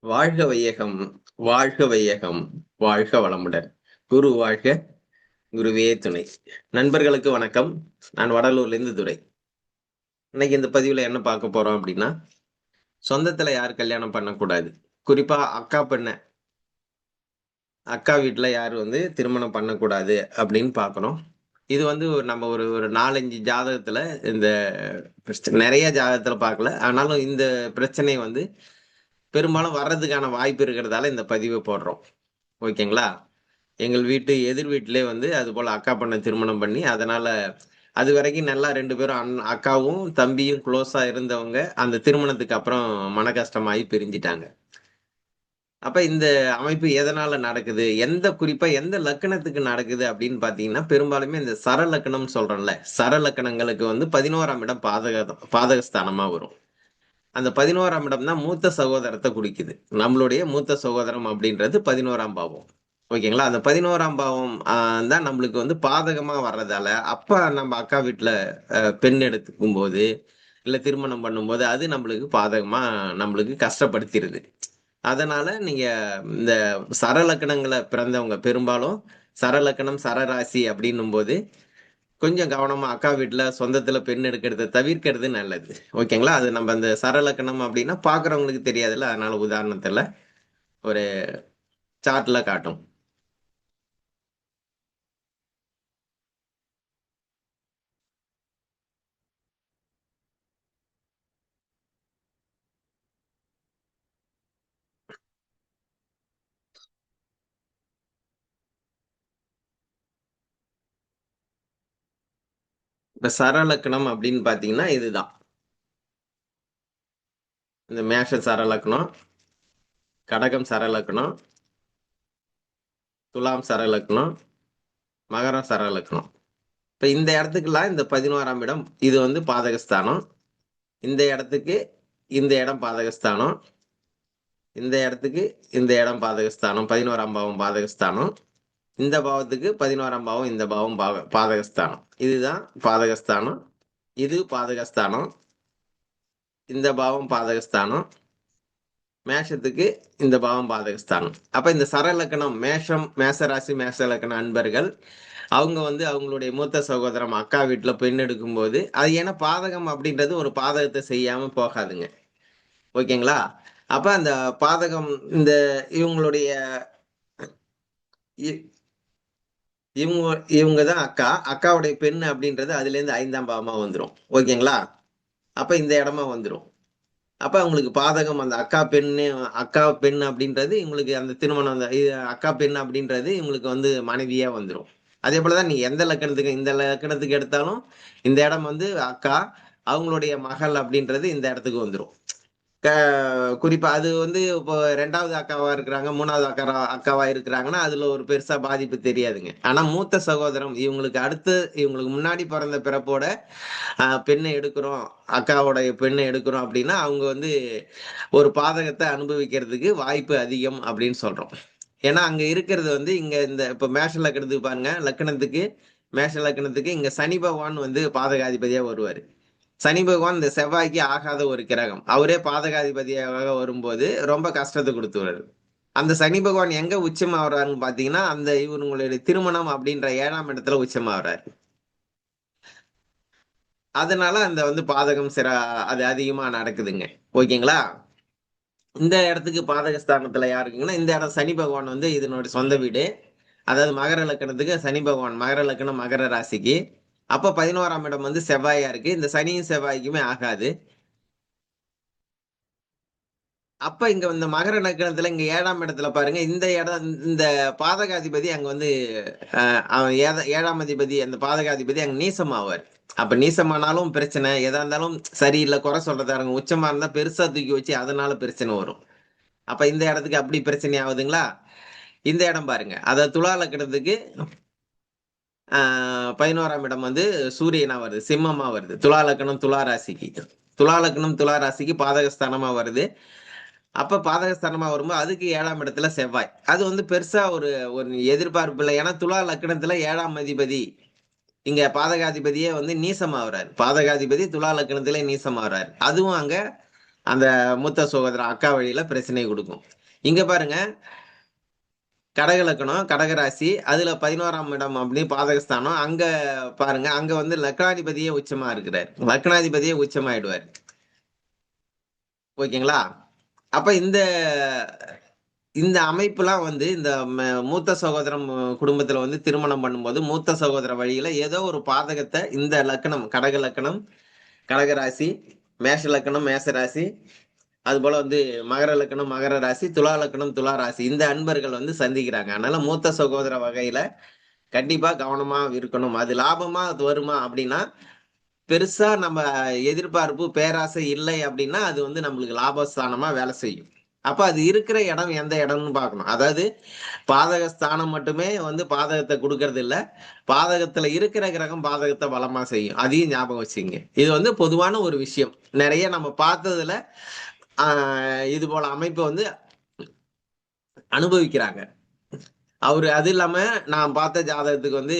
வாழ்க வையகம் வாழ்க வையகம் வாழ்க வளமுடன். குரு வாழ்க குருவே துணை. நண்பர்களுக்கு வணக்கம். நான் வடலூர்ல இருந்து இன்னைக்கு இந்த பதிவுல என்ன பார்க்க போறோம் அப்படின்னா சொந்தத்துல யார் கல்யாணம் பண்ணக்கூடாது? குறிப்பா அக்கா பெண்ண. அக்கா வீட்டுல யார் வந்து திருமணம் பண்ணக்கூடாது அப்படின்னு பார்க்கணும். இது வந்து ஒரு நம்ம ஒரு ஒரு நாலஞ்சு ஜாதகத்துல இந்த நிறைய ஜாதகத்துல பார்க்கல. ஆனாலும் இந்த பிரச்சனை வந்து பெரும்பாலும் வர்றதுக்கான வாய்ப்பு இருக்கிறதால இந்த பதிவை போடுறோம். ஓகேங்களா? எங்கள் வீட்டு எதிர் வீட்டிலே வந்து அது போல் அக்கா பண்ண திருமணம் பண்ணி அதனால் அது வரைக்கும் நல்லா ரெண்டு பேரும் அண் அக்காவும் தம்பியும் க்ளோஸாக இருந்தவங்க அந்த திருமணத்துக்கு அப்புறம் மன கஷ்டமாகி பிரிஞ்சிட்டாங்க. அப்போ இந்த அமைப்பு எதனால் நடக்குது? எந்த குறிப்பாக எந்த லக்கணத்துக்கு நடக்குது அப்படின்னு பார்த்தீங்கன்னா பெரும்பாலுமே இந்த சரலக்கணம் சொல்கிறோம்ல சரலக்கணங்களுக்கு வந்து பதினோராம் இடம் பாதக பாதகஸ்தானமாக வரும். அந்த பதினோராம் இடம் தான் மூத்த சகோதரத்தை குறிக்குது. நம்மளுடைய மூத்த சகோதரம் அப்படின்றது பதினோராம் பாவம். ஓகேங்களா? அந்த பதினோராம் பாவம் தான் நம்மளுக்கு வந்து பாதகமாக வர்றதால அப்பா நம்ம அக்கா வீட்டில் பெண் எடுத்துக்கும் போது இல்லை திருமணம் பண்ணும்போது அது நம்மளுக்கு பாதகமாக நம்மளுக்கு கஷ்டப்படுத்திடுது அதனால நீங்கள் இந்த சரலக்கணங்களை பிறந்தவங்க பெரும்பாலும் சரலக்கணம் சரராசி அப்படின்னும் போது கொஞ்சம் கவனமா அக்கா வீட்டுல சொந்தத்துல பெண் எடுக்கிறத தவிர்க்கிறது நல்லது. ஓகேங்களா? அது நம்ம அந்த சரலக்கணம் அப்படின்னா பாக்குறவங்களுக்கு தெரியாதுல்ல. அதனால உதாரணத்துல ஒரு சார்ட்ல காட்டும். இப்ப சரலக்கணம் அப்படின்னு பாத்தீங்கன்னா இதுதான். இந்த மேஷ சரலக்கணம் கடகம் சரலக்கணம் துலாம் சரலக்கணம் மகரம் சரலக்கணம் இப்ப இந்த இடத்துக்குலாம் இந்த பதினோராம் இடம் இது வந்து பாதகஸ்தானம். இந்த இடத்துக்கு இந்த இடம் பாதகஸ்தானம். இந்த இடத்துக்கு இந்த இடம் பாதகஸ்தானம் பதினோராம் பாவம் பாதகஸ்தானம். இந்த பாவத்துக்கு பதினோராம் பாவம் இந்த பாவம் பாவ பாதகஸ்தானம். இதுதான் பாதகஸ்தானம். இது பாதகஸ்தானம். இந்த பாவம் பாதகஸ்தானம். மேஷத்துக்கு இந்த பாவம் பாதகஸ்தானம். அப்ப இந்த சரலக்கணம் மேஷம் மேசராசி மேசலக்கண அன்பர்கள் அவங்க வந்து அவங்களுடைய மூத்த சகோதரம் அக்கா வீட்டில் பெண் எடுக்கும்போது அது ஏன்னா பாதகம் அப்படின்றது ஒரு பாதகத்தை செய்யாம போகாதுங்க. ஓகேங்களா? அப்ப அந்த பாதகம் இந்த இவங்களுடைய இவங்க இவங்க தான் அக்கா. அக்காவுடைய பெண் அப்படின்றது அதுலேருந்து ஐந்தாம் பாவமாக வந்துடும் ஓகேங்களா? அப்போ இந்த இடமா வந்துடும் அப்போ அவங்களுக்கு பாதகம் அந்த அக்கா பெண்ணு அக்கா பெண் அப்படின்றது இவங்களுக்கு அந்த திருமணம் அந்த அக்கா பெண் அப்படின்றது இவங்களுக்கு வந்து மனைவியாக வந்துடும் அதே போலதான் நீ எந்த லக்கணத்துக்கு இந்த லக்கணத்துக்கு எடுத்தாலும் இந்த இடம் வந்து அக்கா அவங்களுடைய மகள் அப்படின்றது இந்த இடத்துக்கு வந்துடும் குறிப்பா அது வந்து இப்போ ரெண்டாவது அக்காவா இருக்கிறாங்க மூணாவது அக்கா அக்காவா இருக்கிறாங்கன்னா அதுல ஒரு பெருசா பாதிப்பு தெரியாதுங்க. ஆனா மூத்த சகோதரம் இவங்களுக்கு அடுத்து இவங்களுக்கு முன்னாடி பிறந்த பிறப்போட பெண்ணை எடுக்கிறோம் அக்காவோடைய பெண்ணை எடுக்கிறோம் அப்படின்னா அவங்க வந்து ஒரு பாதகத்தை அனுபவிக்கிறதுக்கு வாய்ப்பு அதிகம் அப்படின்னு சொல்றோம். ஏன்னா அங்க இருக்கிறது வந்து இங்க இந்த இப்ப மேஷ லக்கணத்துக்கு பாருங்க லக்கணத்துக்கு மேஷ லக்கணத்துக்கு இங்க சனி பகவான் வந்து பாதகாதிபதியா வருவாரு. சனி பகவான் இந்த செவ்வாய்க்கு ஆகாத ஒரு கிரகம். அவரே பாதகாதிபதியாக வரும்போது ரொம்ப கஷ்டத்தை கொடுத்துருவாரு அந்த சனி பகவான் எங்க உச்சமாகறாருன்னு பாத்தீங்கன்னா அந்த இவங்களுடைய திருமணம் அப்படின்ற ஏழாம் இடத்துல உச்சமாகறாரு அதனால அந்த வந்து பாதகம் சிற அது அதிகமா நடக்குதுங்க. ஓகேங்களா? இந்த இடத்துக்கு பாதகஸ்தானத்துல யாருக்குங்கன்னா இந்த இடம் சனி பகவான் வந்து இதனுடைய சொந்த வீடு. அதாவது மகர லக்கணத்துக்கு சனி பகவான் மகர லக்கணம் மகர ராசிக்கு. அப்ப பதினோராம் இடம் வந்து செவ்வாயா இருக்கு. இந்த சனியும் செவ்வாய்க்குமே ஆகாது. அப்ப இங்க இந்த மகர நக்கணத்துல இங்க ஏழாம் இடத்துல பாருங்க. இந்த இடம் இந்த பாதகாதிபதி அங்க வந்து ஏழாம் அதிபதி அந்த பாதகாதிபதி அங்க நீசமாவார். அப்ப நீசமானாலும் பிரச்சனை. எதா இருந்தாலும் சரியில்லை குறை சொல்றதாருங்க உச்சமா இருந்தா பெருசா தூக்கி வச்சு அதனால பிரச்சனை வரும். அப்ப இந்த இடத்துக்கு அப்படி பிரச்சனை ஆகுதுங்களா? இந்த இடம் பாருங்க. அதை துளால லக்கணத்துக்கு பதினோராம் இடம் வந்து சூரியனா வருது சிம்மமா வருது. துலா லக்கணம் துலா ராசிக்கு. துலா லக்கணம் துலா ராசிக்கு பாதகஸ்தானமா வருது. அப்ப பாதகஸ்தானமா வரும்போது அதுக்கு ஏழாம் இடத்துல செவ்வாய். அது வந்து பெருசா ஒரு ஒரு எதிர்பார்ப்பு இல்லை. ஏன்னா துலா லக்கணத்துல ஏழாம் அதிபதி இங்க பாதகாதிபதியே வந்து நீசமாகறாரு பாதகாதிபதி துலா லக்கணத்திலே நீசமாகறாரு அதுவும் அங்க அந்த மூத்த சகோதரர் அக்கா வழியில பிரச்சனை கொடுக்கும். இங்க பாருங்க கடகலக்கணம் கடகராசி அதுல பதினோராம் இடம் அப்படின்னு பாதகஸ்தானம். அங்க பாருங்க அங்க வந்து லக்னாதிபதியே உச்சமா இருக்கிறார். லக்னாதிபதியே உச்சமாயிடுவார். ஓகேங்களா? அப்ப இந்த இந்த அமைப்புலாம் வந்து இந்த மூத்த சகோதரம் குடும்பத்துல வந்து திருமணம் பண்ணும்போது மூத்த சகோதர வழியில ஏதோ ஒரு பாதகத்தை இந்த லக்கணம் கடக லக்கணம் கடகராசி மேஷ லக்கணம் மேசராசி அதுபோல் வந்து மகர லக்கணம் மகர ராசி துலா லக்கணம் துலா ராசி. இந்த அன்பர்கள் வந்து சந்திக்கிறாங்க. அதனால மூத்த சகோதர வகையில கண்டிப்பா கவனமா இருக்கணும். அது லாபமா அது வருமா அப்படின்னா பெருசா நம்ம எதிர்பார்ப்பு பேராசை இல்லை அப்படின்னா அது வந்து நம்மளுக்கு லாபஸ்தானமா வேலை செய்யும். அப்ப அது இருக்கிற இடம் எந்த இடம்னு பார்க்கணும். அதாவது பாதக ஸ்தானம் மட்டுமே வந்து பாதகத்தை கொடுக்கறது இல்ல பாதகத்துல இருக்கிற கிரகம் பாதகத்தை பலமா செய்யும். அதையும் ஞாபகம் வச்சுங்க. இது வந்து பொதுவான ஒரு விஷயம். நிறைய நம்ம பார்த்ததுல இது போல அமைப்பை வந்து அனுபவிக்கிறாங்க. அவரு அது இல்லாம நான் பார்த்த ஜாதகத்துக்கு வந்து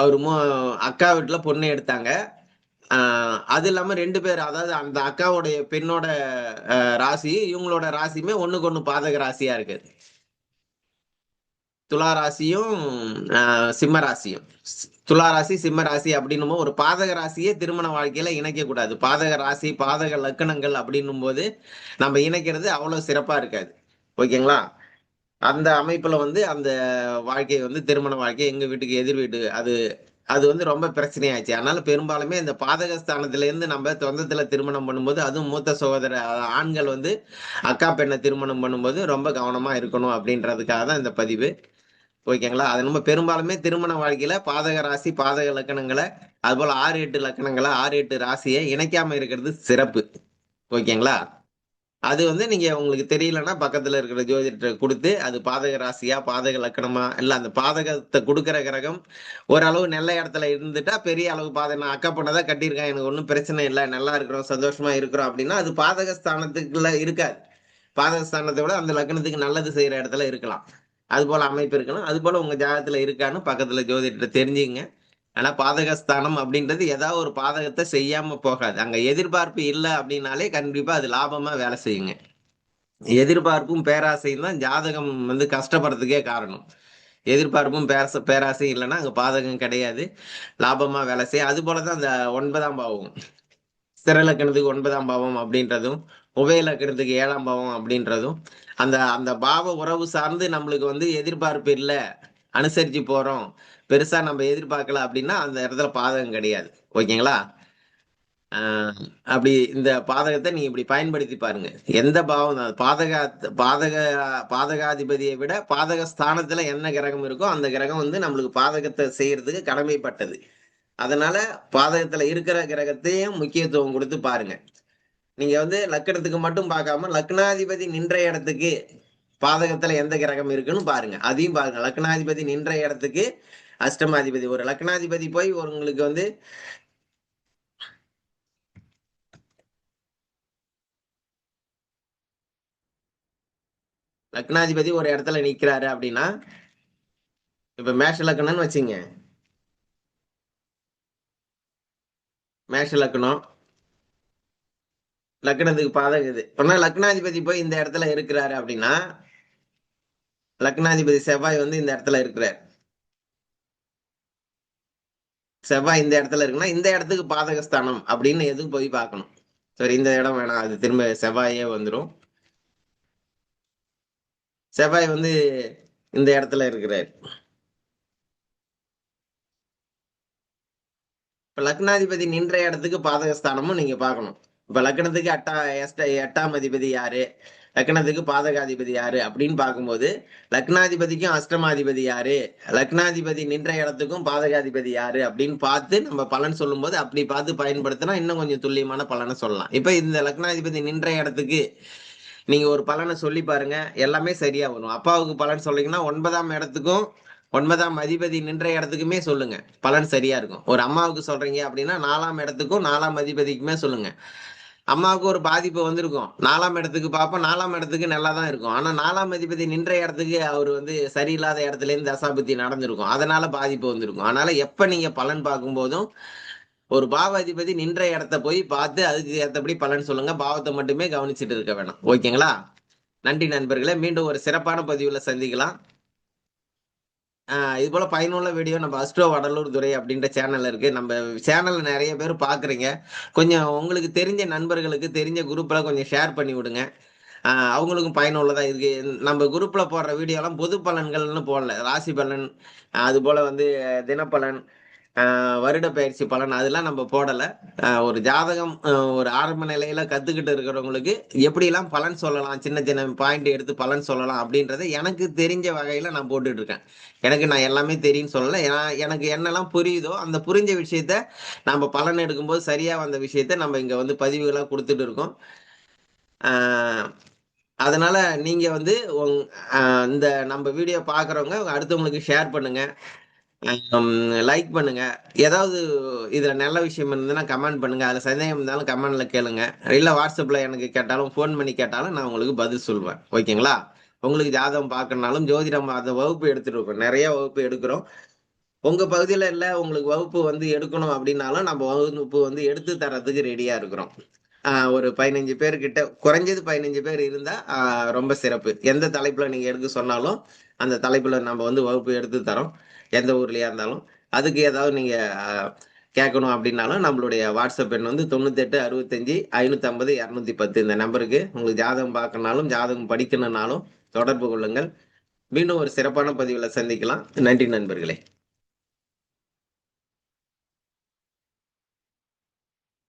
அவர் அக்கா வீட்டுல பொண்ணு எடுத்தாங்க. அது இல்லாம ரெண்டு பேர் அதாவது அந்த அக்காவுடைய பெண்ணோட ராசி இவங்களோட ராசியுமே ஒண்ணுக்கு ஒண்ணு பாதக ராசியா இருக்கு. துலா ராசியும் சிம்ம ராசியும். துலா ராசி சிம்ம ராசி அப்படின்னும் ஒரு பாதக ராசியே திருமண வாழ்க்கையில இணைக்க கூடாது. பாதக ராசி பாதக லக்கணங்கள் அப்படின்னும் போது நம்ம இணைக்கிறது அவ்வளவு சிறப்பா இருக்காது. ஓகேங்களா? அந்த அமைப்புல வந்து அந்த வாழ்க்கை வந்து திருமண வாழ்க்கை எங்க வீட்டுக்கு எதிர் வீடு அது அது வந்து ரொம்ப பிரச்சனையாச்சு. அதனால பெரும்பாலுமே இந்த பாதகஸ்தானத்துல இருந்து நம்ம சொந்தத்துல திருமணம் பண்ணும்போது அதுவும் மூத்த சகோதர ஆண்கள் வந்து அக்கா பெண்ணை திருமணம் பண்ணும்போது ரொம்ப கவனமா இருக்கணும் அப்படின்றதுக்காக தான் இந்த பதிவு. ஓகேங்களா? அது நம்ம பெரும்பாலுமே திருமண வாழ்க்கையில பாதக ராசி பாதக லக்கணங்களை அதுபோல ஆறு எட்டு லக்கணங்களை ஆறு எட்டு ராசியை இணைக்காம இருக்கிறது சிறப்பு. ஓகேங்களா? அது வந்து நீங்க உங்களுக்கு தெரியலன்னா பக்கத்துல இருக்கிற ஜோதிடத்தை கொடுத்து அது பாதக ராசியா பாதக லக்கணமா? இல்ல அந்த பாதகத்தை கொடுக்குற கிரகம் ஓரளவு நல்ல இடத்துல இருந்துட்டா பெரிய அளவு பாதக நான் அக்கா பண்ணதான் கட்டியிருக்கேன். எனக்கு ஒன்றும் பிரச்சனை இல்லை. நல்லா இருக்கிறோம் சந்தோஷமா இருக்கிறோம் அப்படின்னா அது பாதக ஸ்தானத்துக்குள்ள இருக்காது. பாதக ஸ்தானத்தை விட அந்த லக்கணத்துக்கு நல்லது செய்யற இடத்துல இருக்கலாம். அது போல அமைப்பு இருக்கணும். அது போல உங்க ஜாதகத்துல இருக்கான்னு பக்கத்துல ஜோதிடத்தை தெரிஞ்சுங்க. ஆனா பாதகஸ்தானம் அப்படின்றது ஏதாவது ஒரு பாதகத்தை செய்யாம போகாது. அங்க எதிர்பார்ப்பு இல்லை அப்படின்னாலே கண்டிப்பா அது லாபமா வேலை செய்யுங்க. எதிர்பார்ப்பும் பேராசையும் தான் ஜாதகம் வந்து கஷ்டப்படுறதுக்கே காரணம். எதிர்பார்ப்பும் பேரச பேராசையும் இல்லைன்னா அங்கே பாதகம் கிடையாது. லாபமாக வேலை செய்ய அது போலதான் அந்த ஒன்பதாம் பாவம். ஸ்திரலக்கணத்துக்கு ஒன்பதாம் பாவம் அப்படின்றதும் உபயலக்கணத்துக்கு ஏழாம் பாவம் அப்படின்றதும் அந்த அந்த பாவ உறவு சார்ந்து நம்மளுக்கு வந்து எதிர்பார்ப்பு இல்லை அனுசரிச்சு போறோம் பெருசா நம்ம எதிர்பார்க்கல அப்படின்னா அந்த இடத்துல பாதகம் கிடையாது. ஓகேங்களா? அப்படி இந்த பாதகத்தை நீங்க இப்படி பயன்படுத்தி பாருங்க. எந்த பாவம் பாதக பாதக பாதகாதிபதியை விட பாதக ஸ்தானத்துல என்ன கிரகம் இருக்கோ அந்த கிரகம் வந்து நம்மளுக்கு பாதகத்தை செய்யறதுக்கு கடமைப்பட்டது. அதனால பாதகத்துல இருக்கிற கிரகத்தையும் முக்கியத்துவம் கொடுத்து பாருங்க. நீங்க வந்து லக்கணத்துக்கு மட்டும் பார்க்காம லக்னாதிபதி நின்ற இடத்துக்கு பாதகத்துல எந்த கிரகம் இருக்குன்னு பாருங்க. அதையும் பாருங்க. லக்னாதிபதி நின்ற இடத்துக்கு அஷ்டமாதிபதி. ஒரு லக்னாதிபதி போய் உங்களுக்கு வந்து லக்னாதிபதி ஒரு இடத்துல நிக்கிறாரு அப்படின்னா இப்ப மேஷ லக்னம்னு வச்சுங்க. மேஷ லக்னம். லக்னத்துக்கு பாதகம் இது. லக்னாதிபதி போய் இந்த இடத்துல இருக்கிறாரு அப்படின்னா லக்னாதிபதி செவ்வாய் வந்து இந்த இடத்துல இருக்கிறார். செவ்வாய் இந்த இடத்துல இருக்குன்னா இந்த இடத்துக்கு பாதகஸ்தானம் அப்படின்னு எதுக்கு போய் பார்க்கணும்? சரி இந்த இடம் வேணாம் அது திரும்ப செவ்வாயே வந்துடும் செவ்வாய் வந்து இந்த இடத்துல இருக்கிறார். இப்ப லக்னாதிபதி நின்ற இடத்துக்கு பாதகஸ்தானமும் நீங்க பார்க்கணும். இப்ப லக்னத்துக்கு எட்டா எட்டாம் அதிபதி யாரு? லக்னத்துக்கு பாதகாதிபதி யாரு? அப்படின்னு பார்க்கும்போது லக்னாதிபதிக்கும் அஷ்டமாதிபதி யாரு? லக்னாதிபதி நின்ற இடத்துக்கும் பாதகாதிபதி யாரு? அப்படின்னு பார்த்து நம்ம பலன் சொல்லும் போது அப்படி பார்த்து பயன்படுத்தினா இன்னும் கொஞ்சம் துல்லியமான பலனை சொல்லலாம். இப்ப இந்த லக்னாதிபதி நின்ற இடத்துக்கு நீங்க ஒரு பலனை சொல்லி பாருங்க. எல்லாமே சரியா வரும். அப்பாவுக்கு பலன் சொல்றீங்கன்னா ஒன்பதாம் இடத்துக்கும் ஒன்பதாம் அதிபதி நின்ற இடத்துக்குமே சொல்லுங்க. பலன் சரியா இருக்கும். ஒரு அம்மாவுக்கு சொல்றீங்க அப்படின்னா நாலாம் இடத்துக்கும் நாலாம் அதிபதிக்குமே சொல்லுங்க. அம்மாவுக்கு ஒரு பாதிப்பு வந்திருக்கும். நாலாம் இடத்துக்கு பார்ப்போம். நாலாம் இடத்துக்கு நல்லா தான் இருக்கும். ஆனா நாலாம் அதிபதி நின்ற இடத்துக்கு அவர் வந்து சரியில்லாத இடத்துல இருந்து தசாபுத்தி நடந்திருக்கும். அதனால பாதிப்பு வந்திருக்கும். அதனால எப்ப நீங்க பலன் பார்க்கும் போதும் ஒரு பாவ அதிபதி நின்ற இடத்த போய் பார்த்து அதுக்கு ஏற்றபடி பலன் சொல்லுங்க. பாவத்தை மட்டுமே கவனிச்சுட்டு இருக்க வேணாம். ஓகேங்களா? நன்றி நண்பர்களே. மீண்டும் ஒரு சிறப்பான பதிவுல சந்திக்கலாம். இது போல பயனுள்ள வீடியோ நம்ம அஸ்ட்ரோ வடலூர் துறை அப்படின்ற சேனல் இருக்கு. நம்ம சேனல்ல நிறைய பேர் பாக்குறீங்க. கொஞ்சம் உங்களுக்கு தெரிஞ்ச நண்பர்களுக்கு தெரிஞ்ச குரூப்ல கொஞ்சம் ஷேர் பண்ணி விடுங்க. அவங்களுக்கும் பயனுள்ளதா இருக்கு. நம்ம குரூப்ல போடுற வீடியோலாம் பொது பலன்கள்னு போடல. ராசி பலன் அது போல வந்து தினப்பலன் வருட பயிற்சி பலன் அதெல்லாம் நம்ம போடலை. ஒரு ஜாதகம் ஒரு ஆரம்ப நிலையில கத்துக்கிட்டு இருக்கிறவங்களுக்கு எப்படிலாம் பலன் சொல்லலாம் சின்ன சின்ன பாயிண்ட் எடுத்து பலன் சொல்லலாம் அப்படின்றத எனக்கு தெரிஞ்ச வகையில நான் போட்டுட்டு இருக்கேன். எனக்கு நான் எல்லாமே தெரியும் சொல்லலை. ஏன்னா எனக்கு என்னெல்லாம் புரியுதோ அந்த புரிஞ்ச விஷயத்த நம்ம பலன் எடுக்கும்போது சரியா வந்த விஷயத்த நம்ம இங்க வந்து பதிவுகளாக கொடுத்துட்டு இருக்கோம். அதனால நீங்க வந்து இந்த நம்ம வீடியோ பாக்குறவங்க அடுத்தவங்களுக்கு ஷேர் பண்ணுங்க. லைக் பண்ணுங்க. ஏதாவது இதுல நல்ல விஷயம் இருந்ததுன்னா கமெண்ட் பண்ணுங்க. அதுல சந்தேகம் இருந்தாலும் கமெண்ட்ல கேளுங்க. இல்ல வாட்ஸ்அப்ல எனக்கு கேட்டாலும் ஃபோன் பண்ணி கேட்டாலும் நான் உங்களுக்கு பதில் சொல்வேன். ஓகேங்களா உங்களுக்கு ஜாதகம் பார்க்கணுனாலும் ஜோதிடம் அந்த வகுப்பு எடுத்துட்டு இருக்கோம் நிறைய வகுப்பு எடுக்கிறோம். உங்க பகுதியில இல்ல உங்களுக்கு வகுப்பு வந்து எடுக்கணும் அப்படின்னாலும் நம்ம வகுப்பு வந்து எடுத்து தரதுக்கு ரெடியா இருக்கிறோம். ஒரு பதினஞ்சு பேர்கிட்ட குறைஞ்சது பதினஞ்சு பேர் இருந்தா ரொம்ப சிறப்பு. எந்த தலைப்புல நீங்க எடுக்க சொன்னாலும் அந்த தலைப்புல நம்ம வந்து வகுப்பு எடுத்து தரோம். எந்த ஊர்லயா இருந்தாலும். அதுக்கு ஏதாவது நீங்க கேட்கணும் அப்படின்னாலும் நம்மளுடைய வாட்ஸ்அப் எண் வந்து தொண்ணூத்தெட்டு அறுபத்தஞ்சு ஐநூத்தி ஐம்பது இரநூத்தி பத்து இந்த நம்பருக்கு உங்களுக்கு ஜாதகம் பார்க்கணுனாலும் ஜாதகம் படிக்கணும்னாலும் தொடர்பு கொள்ளுங்கள். மீண்டும் ஒரு சிறப்பான பதிவில் சந்திக்கலாம். நன்றி நண்பர்களே.